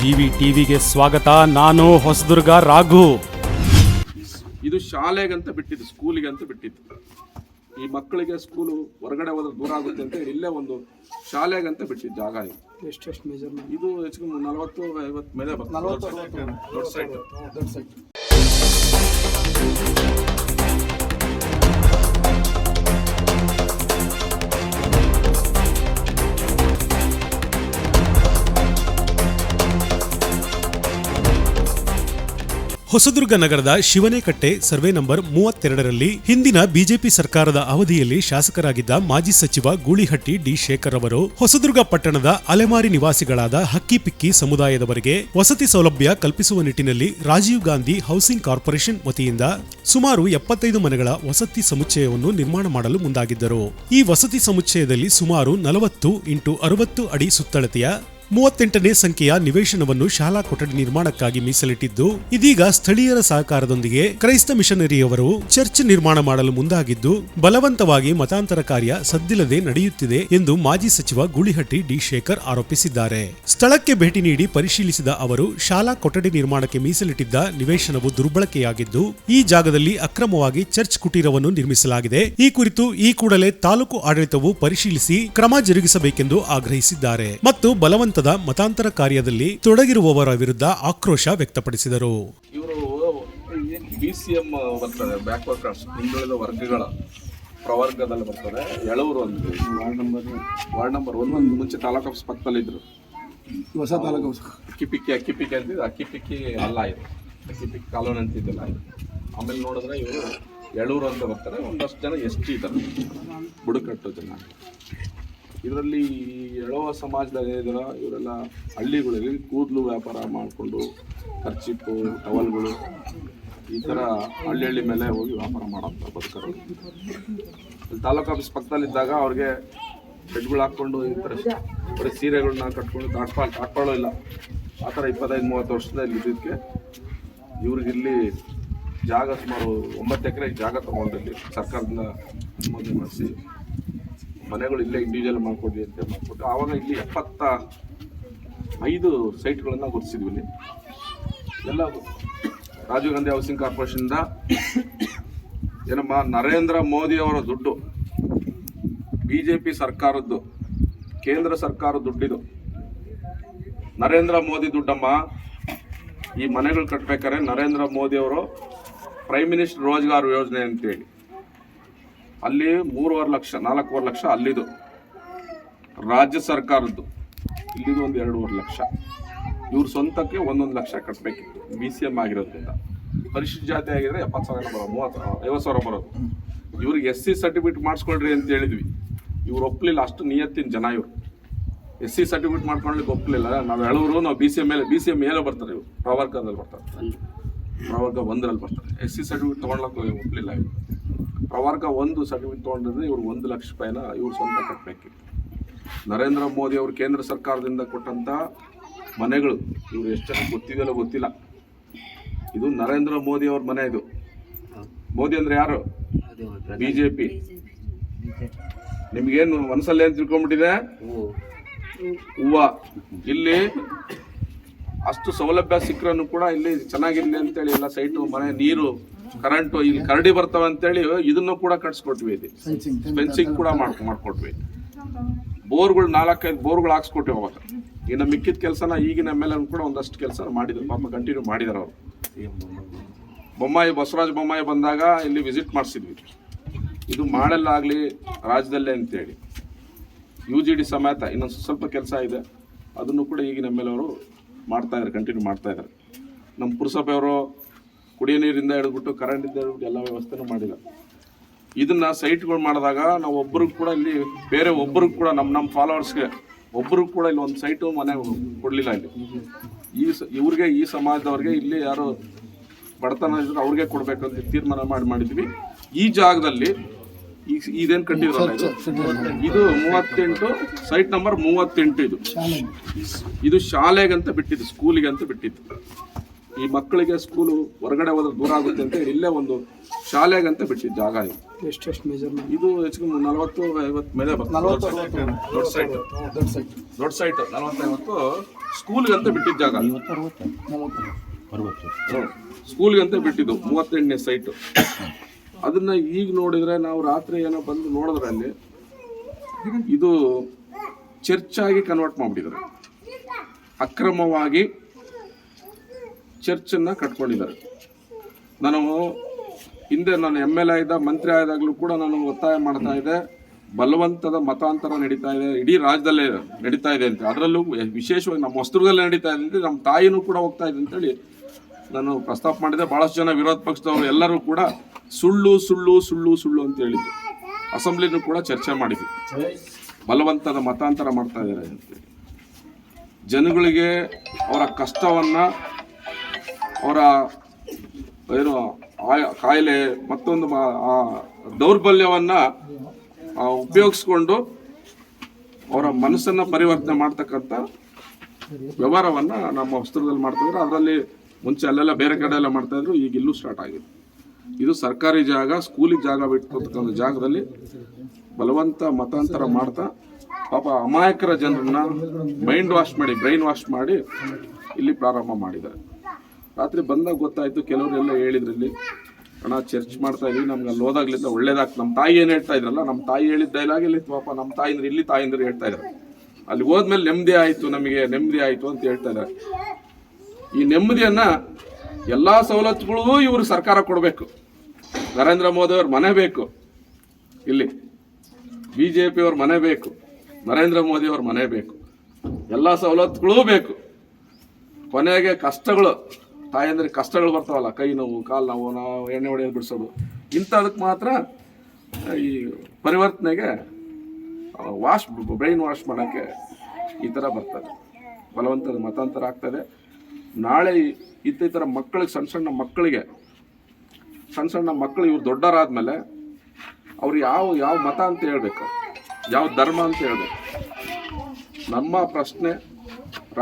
G ಟಿವಿಗೆ ಸ್ವಾಗತ. ನಾನು ಹೊಸದುರ್ಗ ರಾಘು. ಇದು ಶಾಲೆಗಂತ ಬಿಟ್ಟಿದ್ದು ಸ್ಕೂಲಿಗೆ ಅಂತ ಬಿಟ್ಟಿದ್ದು. ಈ ಮಕ್ಕಳಿಗೆ ಸ್ಕೂಲು ಹೊರಗಡೆ ಹೋದ್ರೆ ದೂರ ಆಗುತ್ತೆ ಅಂತ ಇಲ್ಲೇ ಒಂದು ಶಾಲೆಗಂತ ಬಿಟ್ಟಿದ್ದು ಜಾಗ ಇದು. ಇದು ಹೆಚ್ಚು ನಲವತ್ತು ಐವತ್ತು ಮೇಲೆ ಬರ್ತದೆ. ದೊಡ್ಡ ಸೈಟ್ ಹೊಸದುರ್ಗ ನಗರದ ಶಿವನೇಕಟ್ಟೆ ಸರ್ವೆ ನಂಬರ್ ಮೂವತ್ತೆರಡರಲ್ಲಿ ಹಿಂದಿನ ಬಿಜೆಪಿ ಸರ್ಕಾರದ ಅವಧಿಯಲ್ಲಿ ಶಾಸಕರಾಗಿದ್ದ ಮಾಜಿ ಸಚಿವ ಗೂಳಿಹಟ್ಟಿ ಡಿ ಶೇಖರ್ ಅವರು ಹೊಸದುರ್ಗ ಪಟ್ಟಣದ ಅಲೆಮಾರಿ ನಿವಾಸಿಗಳಾದ ಹಕ್ಕಿಪಿಕ್ಕಿ ಸಮುದಾಯದವರಿಗೆ ವಸತಿ ಸೌಲಭ್ಯ ಕಲ್ಪಿಸುವ ನಿಟ್ಟಿನಲ್ಲಿ ರಾಜೀವ್ ಗಾಂಧಿ ಹೌಸಿಂಗ್ ಕಾರ್ಪೊರೇಷನ್ ವತಿಯಿಂದ ಸುಮಾರು ಎಪ್ಪತ್ತೈದು ಮನೆಗಳ ವಸತಿ ಸಮುಚ್ಚಯವನ್ನು ನಿರ್ಮಾಣ ಮಾಡಲು ಮುಂದಾಗಿದ್ದರು. ಈ ವಸತಿ ಸಮುಚ್ಚಯದಲ್ಲಿ ಸುಮಾರು ನಲವತ್ತು ಇಂಟು ಅರವತ್ತು ಅಡಿ ಸುತ್ತಳತೆಯ ಮೂವತ್ತೆಂಟನೇ ಸಂಖ್ಯೆಯ ನಿವೇಶನವನ್ನು ಶಾಲಾ ಕೊಠಡಿ ನಿರ್ಮಾಣಕ್ಕಾಗಿ ಮೀಸಲಿಟ್ಟಿದ್ದು, ಇದೀಗ ಸ್ಥಳೀಯರ ಸಹಕಾರದೊಂದಿಗೆ ಕ್ರೈಸ್ತ ಮಿಷನರಿಯವರು ಚರ್ಚ್ ನಿರ್ಮಾಣ ಮಾಡಲು ಮುಂದಾಗಿದ್ದು, ಬಲವಂತವಾಗಿ ಮತಾಂತರ ಕಾರ್ಯ ಸದ್ದಿಲ್ಲದೆ ನಡೆಯುತ್ತಿದೆ ಎಂದು ಮಾಜಿ ಸಚಿವ ಗುಳಿಹಟ್ಟಿ ಡಿ ಶೇಖರ್ ಆರೋಪಿಸಿದ್ದಾರೆ. ಸ್ಥಳಕ್ಕೆ ಭೇಟಿ ನೀಡಿ ಪರಿಶೀಲಿಸಿದ ಅವರು, ಶಾಲಾ ಕೊಠಡಿ ನಿರ್ಮಾಣಕ್ಕೆ ಮೀಸಲಿಟ್ಟಿದ್ದ ನಿವೇಶನವು ದುರ್ಬಳಕೆಯಾಗಿದ್ದು, ಈ ಜಾಗದಲ್ಲಿ ಅಕ್ರಮವಾಗಿ ಚರ್ಚ್ ಕುಟೀರವನ್ನು ನಿರ್ಮಿಸಲಾಗಿದೆ. ಈ ಕುರಿತು ಈ ಕೂಡಲೇ ತಾಲೂಕು ಆಡಳಿತವು ಪರಿಶೀಲಿಸಿ ಕ್ರಮ ಜರುಗಿಸಬೇಕೆಂದು ಆಗ್ರಹಿಸಿದ್ದಾರೆ. ಮತ್ತು ಬಲವಂತದ ಮತಾಂತರ ಕಾರ್ಯದಲ್ಲಿ ತೊಡಗಿರುವವರ ವಿರುದ್ಧ ಆಕ್ರೋಶ ವ್ಯಕ್ತಪಡಿಸಿದರು. ಇವರು ಬಿ ಸಿ ಎಂ ಬರ್ತದೆ ಬ್ಯಾಕ್ವರ್ಡ್ ಹಿಂದುಳಿದ ವರ್ಗಗಳ ಪ್ರವರ್ಗದಲ್ಲಿ ಬರ್ತದೆ. ಎಳವರು ಒಂದು ವಾರ್ಡ್ ನಂಬರ್ ವಾರ್ಡ್ ನಂಬರ್ ಒಂದೊಂದು ಮುಂಚೆ ತಾಲೂಕು ಆಫೀಸ್ ಪಕ್ಕದಲ್ಲಿದ್ದರು ಹೊಸ ತಾಲೂಕು ಕಿಪಿಕ್ಕಿ ಅಕ್ಕಿ ಪಿಕ್ಕಿ ಅಂತಿದ್ದು ಅಕ್ಕಿಪಿಕ್ಕಿ ಅಲ್ಲ ಇದು. ಅಕ್ಕಿಪಿಕ್ಕಿ ಕಾಲೋನಿ ಅಂತಿದ್ದಲ್ಲ ಇದು. ಆಮೇಲೆ ನೋಡಿದ್ರೆ ಇವರು ಎಳೂರು ಅಂತ ಬರ್ತಾರೆ ಒಂದಷ್ಟು ಜನ ಎಸ್ ಟಿ ಇದ್ದಾರೆ. ಬುಡಕಟ್ಟು ಜನ. ಇದರಲ್ಲಿ ಎಳವ ಸಮಾಜದಾಗ ಏನಿದಾರ ಇವರೆಲ್ಲ ಹಳ್ಳಿಗಳಲ್ಲಿ ಕೂದಲು ವ್ಯಾಪಾರ ಮಾಡಿಕೊಂಡು ಖರ್ಚಿಪ್ಪು ಟವಲ್ಗಳು ಈ ಥರ ಹಳ್ಳಿ ಹಳ್ಳಿ ಮೇಲೆ ಹೋಗಿ ವ್ಯಾಪಾರ ಮಾಡೋಂಥ ಬದುಕರು. ಇಲ್ಲಿ ತಾಲೂಕು ಆಫೀಸ್ ಪಕ್ಕದಲ್ಲಿದ್ದಾಗ ಅವ್ರಿಗೆ ಬೆಡ್ಗಳು ಹಾಕ್ಕೊಂಡು ಈ ಥರ ಬರೀ ಸೀರೆಗಳನ್ನ ಕಟ್ಕೊಂಡು ತಾಟ್ಪಾಲ್, ತಾಟ್ಪಾಳು ಇಲ್ಲ. ಆ ಥರ ಇಪ್ಪತ್ತೈದು, ಮೂವತ್ತು ವರ್ಷದಲ್ಲಿ ಇದ್ದಿದ್ದಕ್ಕೆ ಇವ್ರಿಗಿಲ್ಲಿ ಜಾಗ ಸುಮಾರು ಒಂಬತ್ತು ಎಕರೆ ಜಾಗ ತೊಗೊಂಡಿಲ್ಲಿ ಸರ್ಕಾರದಿಂದ ಮಾಡಿಸಿ ಮನೆಗಳು ಇಲ್ಲೇ ಇಂಡಿವಿಜುವಲ್ ಮಾಡ್ಕೊಡ್ಲಿ ಅಂತ ಮಾಡ್ಕೊಟ್ಟು ಆವಾಗ ಇಲ್ಲಿ ಎಪ್ಪತ್ತ ಐದು ಸೈಟ್ಗಳನ್ನು ಗುರುತಿಸಿದ್ವಿ ಇಲ್ಲಿ. ಎಲ್ಲ ರಾಜೀವ್ ಗಾಂಧಿ ಹೌಸಿಂಗ್ ಕಾರ್ಪೊರೇಷನ್ದ ಏನಮ್ಮ, ನರೇಂದ್ರ ಮೋದಿ ಅವರ ದುಡ್ಡು ಬಿ ಜೆ ಪಿ ಸರ್ಕಾರದ್ದು, ಕೇಂದ್ರ ಸರ್ಕಾರ ದುಡ್ಡಿದು. ನರೇಂದ್ರ ಮೋದಿ ದುಡ್ಡಮ್ಮ, ಈ ಮನೆಗಳು ಕಟ್ಬೇಕಾದ್ರೆ ನರೇಂದ್ರ ಮೋದಿ ಅವರು ಪ್ರೈಮ್ ಮಿನಿಸ್ಟರ್ ರೋಜ್ಗಾರ್ ಯೋಜನೆ ಅಂತೇಳಿ. ಅಲ್ಲಿ ಮೂರುವರೆ ಲಕ್ಷ, ನಾಲ್ಕೂವರೆ ಲಕ್ಷ ಅಲ್ಲಿದು. ರಾಜ್ಯ ಸರ್ಕಾರದ್ದು. ಇಲ್ಲಿದು ಒಂದು ಎರಡೂವರೆ ಲಕ್ಷ. ಇವ್ರ ಸ್ವಂತಕ್ಕೆ ಒಂದೊಂದು ಲಕ್ಷ ಕಟ್ಟಬೇಕಿತ್ತು ಬಿ ಸಿ ಎಂ ಆಗಿರೋದ್ರಿಂದ. ಪರಿಶಿಷ್ಟ ಜಾತಿ ಆಗಿದ್ರೆ ಎಪ್ಪತ್ತು ಸಾವಿರ ಬರೋದು, ಮೂವತ್ತು ಐವತ್ತು ಸಾವಿರ ಬರೋದು. ಇವ್ರಿಗೆ ಎಸ್ ಸಿ ಸರ್ಟಿಫಿಕೇಟ್ ಮಾಡಿಸ್ಕೊಳ್ರಿ ಅಂತ ಹೇಳಿದ್ವಿ. ಇವ್ರು ಒಪ್ಪಲಿಲ್ಲ ಅಷ್ಟು ನಿಯತ್ತಿನ ಜನ ಇವರು. ಎಸ್ ಸಿ ಸರ್ಟಿಫಿಕೇಟ್ ಮಾಡ್ಕೊಳ್ಳಿಕ್ಕೆ ಒಪ್ಪಲಿಲ್ಲ ನಾವು ಹೇಳೋರು, ನಾವು ಬಿ ಸಿ ಎಂ ಮೇಲೆ ಬಿ ಸಿ ಎಂ ಮೇಲೆ ಬರ್ತಾರೆ ಇವರು. ಪ್ರವರ್ಗದಲ್ಲಿ ಬರ್ತಾರೆ. ಪ್ರವರ್ಗ ಒಂದರಲ್ಲಿ ಬರ್ತಾರೆ. ಎಸ್ ಸಿ ಸರ್ಟಿಫಿಕೇಟ್ ತೊಗೊಳಕ್ಕೆ ಒಪ್ಪಲಿಲ್ಲ ಇವರು. ಪ್ರವರ್ಗ ಒಂದು ಸರ್ಟಿಫಿಕೇಟ್ ತೊಗೊಂಡಿದ್ರೆ ಇವ್ರು ಒಂದು ಲಕ್ಷ ರೂಪಾಯಿನ ಇವ್ರು ಸ್ವಂತ ಕಟ್ಟಬೇಕಿತ್ತು ನರೇಂದ್ರ ಮೋದಿ ಅವರು ಕೇಂದ್ರ ಸರ್ಕಾರದಿಂದ ಕೊಟ್ಟಂತ ಮನೆಗಳು ಇವ್ರು ಎಷ್ಟು ಜನ ಗೊತ್ತಿದೆಯಲ್ಲ ಗೊತ್ತಿಲ್ಲ. ಇದು ನರೇಂದ್ರ ಮೋದಿ ಅವ್ರ ಮನೆ ಇದು. ಮೋದಿ ಅಂದ್ರೆ ಯಾರು? ಬಿಜೆಪಿ. ನಿಮ್ಗೇನು ಮನಸ್ಸಲ್ಲಿ ಏನು ತಿಳ್ಕೊಂಡ್ಬಿಟ್ಟಿದೆ? ಹೂವ. ಇಲ್ಲಿ ಅಷ್ಟು ಸೌಲಭ್ಯ ಸಿಕ್ಕರೂ ಕೂಡ ಇಲ್ಲಿ ಚೆನ್ನಾಗಿರ್ಲಿ ಅಂತೇಳಿ ಎಲ್ಲ ಸೈಟು ಮನೆ ನೀರು ಕರೆಂಟು ಇಲ್ಲಿ ಕರಡಿ ಬರ್ತವೆ ಅಂತೇಳಿ ಇದನ್ನು ಕೂಡ ಕಟ್ಸ್ಕೊಟ್ವಿ ಇಲ್ಲಿ. ಫೆನ್ಸಿಂಗ್ ಕೂಡ ಮಾಡ್ ಮಾಡ್ಕೊಟ್ವಿ. ಬೋರ್ಗಳು ನಾಲ್ಕೈದು ಬೋರ್ಗಳು ಹಾಕ್ಸ್ಕೊಟ್ವಿ ಅವಾಗ. ಇನ್ನು ಮಿಕ್ಕಿದ ಕೆಲಸನ ಈಗಿನ ಎಂ ಎಲ್ ಕೂಡ ಒಂದಷ್ಟು ಕೆಲಸ ಮಾಡಿದ್ರು. ಪಾಪ ಕಂಟಿನ್ಯೂ ಮಾಡಿದಾರೆ ಅವರು. ಬೊಮ್ಮಾಯಿ ಬಸವರಾಜ ಬೊಮ್ಮಾಯಿ ಬಂದಾಗ ಇಲ್ಲಿ ವಿಸಿಟ್ ಮಾಡಿಸಿದ್ವಿ. ಇದು ಮಾಡಲ್ಲಾಗಲಿ ರಾಜ್ಯದಲ್ಲೇ ಅಂತೇಳಿ. ಯು ಜಿ ಡಿ ಸಮೇತ ಇನ್ನೊಂದು ಸ್ವಲ್ಪ ಕೆಲಸ ಇದೆ. ಅದನ್ನು ಕೂಡ ಈಗಿನ ಎಂ ಎಲ್ ಅವರು ಮಾಡ್ತಾಯಿದ್ದಾರೆ ಕಂಟಿನ್ಯೂ ಮಾಡ್ತಾಯಿದ್ದಾರೆ ನಮ್ಮ ಪುರಸಭೆಯವರು ಕುಡಿಯೋ ನೀರಿಂದ ಹಿಡಿದ್ಬಿಟ್ಟು ಕರೆಂಟಿಂದ ಹಿಡಿದ್ಬಿಟ್ಟು ಎಲ್ಲ ವ್ಯವಸ್ಥೆನೂ ಮಾಡಿಲ್ಲ. ಇದನ್ನ ಸೈಟ್ಗಳು ಮಾಡಿದಾಗ ನಾವು ಒಬ್ಬರು ಕೂಡ ಇಲ್ಲಿ ಬೇರೆ ಒಬ್ಬರು ಕೂಡ ನಮ್ಮ ನಮ್ಮ ಫಾಲೋವರ್ಸ್ಗೆ ಒಬ್ಬರು ಕೂಡ ಇಲ್ಲಿ ಒಂದು ಸೈಟು ಮನೆ ಕೊಡಲಿಲ್ಲ ಇಲ್ಲಿ. ಈ ಸ- ಇವ್ರಿಗೆ ಈ ಸಮಾಜದವ್ರಿಗೆ ಇಲ್ಲಿ ಯಾರು ಬಡತನ ಇದ್ರೆ ಅವ್ರಿಗೆ ಕೊಡ್ಬೇಕಂತ ತೀರ್ಮಾನ ಮಾಡಿ ಮಾಡಿದ್ವಿ. ಈ ಜಾಗದಲ್ಲಿ ಈ ಇದೇನು ಕಟ್ಟಿದ್ರಲ್ಲ ಇದು? ಇದು ಮೂವತ್ತೆಂಟು ಸೈಟ್ ನಂಬರ್ ಮೂವತ್ತೆಂಟು ಇದು. ಇದು ಶಾಲೆಗಂತ ಬಿಟ್ಟಿದ್ದು ಸ್ಕೂಲಿಗೆ ಅಂತ ಬಿಟ್ಟಿದ್ದು. ಈ ಮಕ್ಕಳಿಗೆ ಸ್ಕೂಲು ಹೊರಗಡೆ ಹೋದ್ರೆ ದೂರ ಆಗುತ್ತೆ ಅಂತ ಇಲ್ಲೇ ಒಂದು ಶಾಲೆಗಂತ ಬಿಟ್ಟಿದ್ದ ಜಾಗ ಇದು. ಎಷ್ಟು ಎಷ್ಟು ಮೆಜರ್ಮೆಂಟ್ ಇದು ಹೆಚ್ಚು ನಲವತ್ತು ಐವತ್ತು ಮೇಲೆ ಬರ್ತದೆ. ದೊಡ್ಡ ಸೈಟ್ ದೊಡ್ಡ ಸೈಟ್ ದೊಡ್ಡ ಸೈಟ್ ನಲವತ್ತೈವತ್ತು ಸ್ಕೂಲ್ಗೆ ಅಂತ ಬಿಟ್ಟಿದ್ದ ಜಾಗ ಸ್ಕೂಲ್ಗೆ ಅಂತ ಬಿಟ್ಟಿದ್ದು ಮೂವತ್ತೆಂಟನೇ ಸೈಟ್ ಅದನ್ನ ಈಗ ನೋಡಿದ್ರೆ ನಾವು ರಾತ್ರಿ ಏನೋ ಬಂದು ನೋಡಿದ್ರೆ ಅಲ್ಲಿ ಇದು ಚರ್ಚ್ ಆಗಿ ಕನ್ವರ್ಟ್ ಮಾಡಿಬಿಟ್ಟಿದ್ದಾರೆ. ಅಕ್ರಮವಾಗಿ ಚರ್ಚನ್ನ ಕಟ್ಕೊಂಡಿದ್ದಾರೆ. ನಾನು ಹಿಂದೆ ನಾನು ಎಂ ಎಲ್ ಎ ಇದ್ದ, ಮಂತ್ರಿ ಆದಾಗಲೂ ಕೂಡ ನಾನು ಒತ್ತಾಯ ಮಾಡ್ತಾ ಇದ್ದೆ. ಬಲವಂತದ ಮತಾಂತರ ನಡೀತಾ ಇದೆ, ಇಡೀ ರಾಜ್ಯದಲ್ಲೇ ನಡೀತಾ ಇದೆ ಅಂತ. ಅದರಲ್ಲೂ ವಿಶೇಷವಾಗಿ ನಮ್ಮ ಹೊಸದುರ್ಗದಲ್ಲೇ ನಡೀತಾ ಇದೆ ಅಂತ, ನಮ್ಮ ತಾಯಿನೂ ಕೂಡ ಹೋಗ್ತಾ ಇದೆ ಅಂತೇಳಿ ನಾನು ಪ್ರಸ್ತಾಪ ಮಾಡಿದೆ. ಭಾಳಷ್ಟು ಜನ ವಿರೋಧ ಪಕ್ಷದವರು ಎಲ್ಲರೂ ಕೂಡ ಸುಳ್ಳು ಸುಳ್ಳು ಸುಳ್ಳು ಸುಳ್ಳು ಅಂತ ಹೇಳಿದ್ರು. ಅಸೆಂಬ್ಲಿನೂ ಕೂಡ ಚರ್ಚೆ ಮಾಡಿದ್ವಿ. ಬಲವಂತದ ಮತಾಂತರ ಮಾಡ್ತಾ ಇದ್ದಾರೆ ಅಂತೇಳಿ ಜನಗಳಿಗೆ ಅವರ ಕಷ್ಟವನ್ನ ಅವರ, ಏನು ಕಾಯಿಲೆ ಮತ್ತೊಂದು ದೌರ್ಬಲ್ಯವನ್ನು ಉಪಯೋಗಿಸ್ಕೊಂಡು ಅವರ ಮನಸ್ಸನ್ನ ಪರಿವರ್ತನೆ ಮಾಡ್ತಕ್ಕಂಥ ವ್ಯವಹಾರವನ್ನ ನಮ್ಮ ವಸ್ತ್ರದಲ್ಲಿ ಮಾಡ್ತಿದ್ರು ಅದರಲ್ಲಿ ಮುಂಚೆ ಅಲ್ಲೆಲ್ಲ ಬೇರೆ ಕಡೆ ಎಲ್ಲ ಮಾಡ್ತಾಯಿದ್ರು ಈಗ ಇಲ್ಲೂ ಸ್ಟಾರ್ಟ್ ಆಗಿದೆ. ಇದು ಸರ್ಕಾರಿ ಜಾಗ ಸ್ಕೂಲಿಗೆ ಜಾಗ ಬಿಟ್ಟಿರ್ತಕ್ಕಂಥ ಜಾಗದಲ್ಲಿ ಬಲವಂತ ಮತಾಂತರ ಮಾಡ್ತಾ, ಪಾಪ ಅಮಾಯಕರ ಜನರನ್ನ ಮೈಂಡ್ ವಾಶ್ ಮಾಡಿ ಬ್ರೈನ್ ವಾಶ್ ಮಾಡಿ ಇಲ್ಲಿ ಪ್ರಾರಂಭ ಮಾಡಿದ್ದಾರೆ. ರಾತ್ರಿ ಬಂದಾಗ ಗೊತ್ತಾಯ್ತು, ಕೆಲವರೆಲ್ಲ ಹೇಳಿದ್ರು ಇಲ್ಲಿ ಅಣ್ಣ ಚರ್ಚ್ ಮಾಡ್ತಾ ಇದೀವಿ, ನಮ್ಗೆ ಅಲ್ಲಿ ಹೋದಾಗ್ಲಿಂದ ಒಳ್ಳೇದಾಗ್ ನಮ್ಮ ತಾಯಿ ಏನು ಹೇಳ್ತಾ ಇದ್ರಲ್ಲ ನಮ್ಮ ತಾಯಿ ಹೇಳಿದ ಡೈಲಾಗ್ ಇಲ್ಲಿ ಪಾಪ ನಮ್ಮ ತಾಯಿಂದ್ರೆ, ಇಲ್ಲಿ ತಾಯಿಂದ್ರೆ ಹೇಳ್ತಾ ಇದ್ದಾರೆ. ಅಲ್ಲಿ ಹೋದ್ಮೇಲೆ ನೆಮ್ಮದಿ ಆಯಿತು, ನಮಗೆ ನೆಮ್ಮದಿ ಆಯಿತು ಅಂತ ಹೇಳ್ತಾ ಇದ್ದಾರೆ. ಈ ನೆಮ್ಮದಿಯನ್ನ ಎಲ್ಲಾ ಸವಲತ್ತುಗಳಿಗೂ ಇವರು ಸರ್ಕಾರ ಕೊಡಬೇಕು. ನರೇಂದ್ರ ಮೋದಿ ಅವ್ರ ಮನೆ ಬೇಕು. ಇಲ್ಲಿ ಬಿಜೆಪಿ ಅವ್ರ ಮನೆ ಬೇಕು. ನರೇಂದ್ರ ಮೋದಿ ಅವ್ರ ಮನೆ ಬೇಕು. ಎಲ್ಲ ಸವಲತ್ತುಗಳೂ ಬೇಕು. ಕೊನೆಗೆ ಕಷ್ಟಗಳು ತಾಯಂದ್ರೆ ಕಷ್ಟಗಳು ಬರ್ತಾವಲ್ಲ, ಕೈ ನೋವು, ಕಾಲು ನೋವು, ನಾವು ಎಣ್ಣೆ ಹೊಡೆಯೋದು ಬಿಡಿಸೋದು. ಇಂಥದಕ್ಕೆ ಮಾತ್ರ ಈ ಪರಿವರ್ತನೆಗೆ ವಾಶ್ ಬ್ರೈನ್ ವಾಶ್ ಮಾಡೋಕ್ಕೆ ಈ ಥರ ಬರ್ತದೆ. ಬಲವಂತದ ಮತಾಂತರ ಆಗ್ತದೆ. ನಾಳೆ ಈ ಥರ ಮಕ್ಕಳಿಗೆ, ಸಣ್ಣ ಸಣ್ಣ ಮಕ್ಕಳಿಗೆ, ಸಣ್ಣ ಸಣ್ಣ ಮಕ್ಕಳು ಇವ್ರು ದೊಡ್ಡರಾದ್ಮೇಲೆ ಅವ್ರು ಯಾವ ಯಾವ ಮತ ಅಂತ ಹೇಳಬೇಕು. ಯಾವ ಧರ್ಮ ಅಂತ ಹೇಳ್ಬೇಕು. ನಮ್ಮ ಪ್ರಶ್ನೆ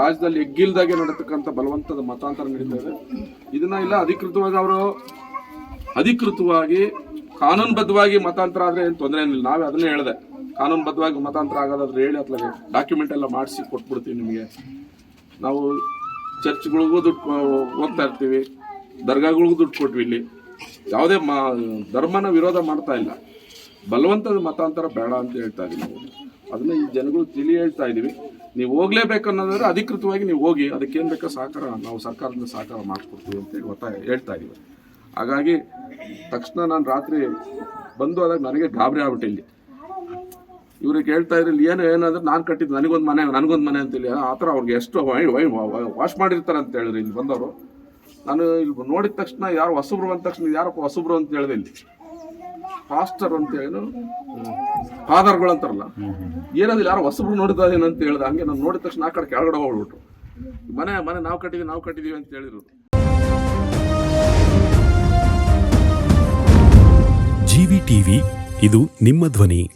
ರಾಜ್ಯದಲ್ಲಿ ಎಗ್ಗಿಲ್ದಾಗೆ ನಡೀತಕ್ಕಂಥ ಬಲವಂತದ ಮತಾಂತರ ನಡೀತಾ ಇದೆ. ಇದನ್ನ ಇಲ್ಲ, ಅಧಿಕೃತವಾಗಿ ಅವರು ಅಧಿಕೃತವಾಗಿ ಕಾನೂನುಬದ್ಧವಾಗಿ ಮತಾಂತರ ಆದ್ರೆ ಏನು ತೊಂದರೆ ಏನಿಲ್ಲ. ನಾವೇ ಅದನ್ನೇ ಹೇಳಿದೆ. ಕಾನೂನುಬದ್ಧವಾಗಿ ಮತಾಂತರ ಆಗೋದಾದ್ರೆ ಹೇಳಿ ಅತ್ಲಾಗೆ ಡಾಕ್ಯುಮೆಂಟ್ ಎಲ್ಲ ಮಾಡಿಸಿ ಕೊಟ್ಬಿಡ್ತೀವಿ ನಿಮಗೆ. ನಾವು ಚರ್ಚ್ಗಳಿಗೂ ದುಡ್ಡು ಹೋಗ್ತಾ ಇರ್ತೀವಿ. ದರ್ಗಾಗಳಿಗೂ ದುಡ್ಡು ಕೊಟ್ವಿ ಇಲ್ಲಿ. ಯಾವುದೇ ಮಾ, ಧರ್ಮನ ವಿರೋಧ ಮಾಡ್ತಾ ಇಲ್ಲ. ಬಲವಂತದ ಮತಾಂತರ ಬೇಡ ಅಂತ ಹೇಳ್ತಾ ಇದ್ದೀವಿ ಅದನ್ನ ಈ ಜನಗಳು ತಿಳಿ ಹೇಳ್ತಾ ಇದೀವಿ. ನೀವು ಹೋಗ್ಲೇಬೇಕು ಅನ್ನೋದಾದ್ರೆ ಅಧಿಕೃತವಾಗಿ ನೀವು ಹೋಗಿ ಅದಕ್ಕೇನು ಬೇಕೋ ಸಹಕಾರ ನಾವು ಸರ್ಕಾರದಿಂದ ಸಹಕಾರ ಮಾಡಿಕೊಡ್ತೀವಿ ಅಂತೇಳಿ ಒತ್ತಾಯ ಹೇಳ್ತಾ ಇದೀವಿ. ಹಾಗಾಗಿ ತಕ್ಷಣ ನಾನು ರಾತ್ರಿ ಬಂದು ಆದಾಗ ನನಗೆ ಗಾಬರಿ ಆಗ್ಬಿಟ್ಟು ಇಲ್ಲಿ. ಇವ್ರಿಗೆ ಹೇಳ್ತಾ ಇದ್ರಲ್ಲಿ ಏನು ಏನಂದ್ರೆ ನಾನು ಕಟ್ಟಿದ್ದು ನನಗೊಂದು ಮನೆ ನನಗೊಂದು ಮನೆ ಅಂತೇಳಿ ಆ ಥರ ಅವ್ರಿಗೆ ಎಷ್ಟು ವಾಶ್ ಮಾಡಿರ್ತಾರೆ ಅಂತ ಹೇಳಿದ್ರು ಇಲ್ಲಿ ಬಂದವರು. ನಾನು ಇಲ್ಲಿ ನೋಡಿದ ತಕ್ಷಣ ಯಾರು ಹೊಸಬ್ರು ಅಂದ ತಕ್ಷಣ ಯಾರಪ್ಪ ಹೊಸಬ್ರು ಅಂತ ಹೇಳಿದೆ ಇಲ್ಲಿ. ಫಾಸ್ಟರ್ ಅಂತ ಏನು ಫಾದರ್ಗಳು ಅಂತಾರಲ್ಲ? ಏನಾದ್ರು ಯಾರು ಹೊಸಬ್ರು ನೋಡಿದ ಏನಂತ ಹೇಳಿದ? ಹಂಗೆ ನಾನು ನೋಡಿದ ತಕ್ಷಣ ಆ ಕಡೆ ಕೆಳಗಡೆ ಹೋಗ್ಬಿಟ್ರು. ಮನೆ ಮನೆ ನಾವು ಕಟ್ಟಿದ್ವಿ ನಾವು ಕಟ್ಟಿದೀವಿ ಅಂತ ಹೇಳಿದ್ರು ಜಿವಿ ಟಿವಿ ಇದು ನಿಮ್ಮ ಧ್ವನಿ.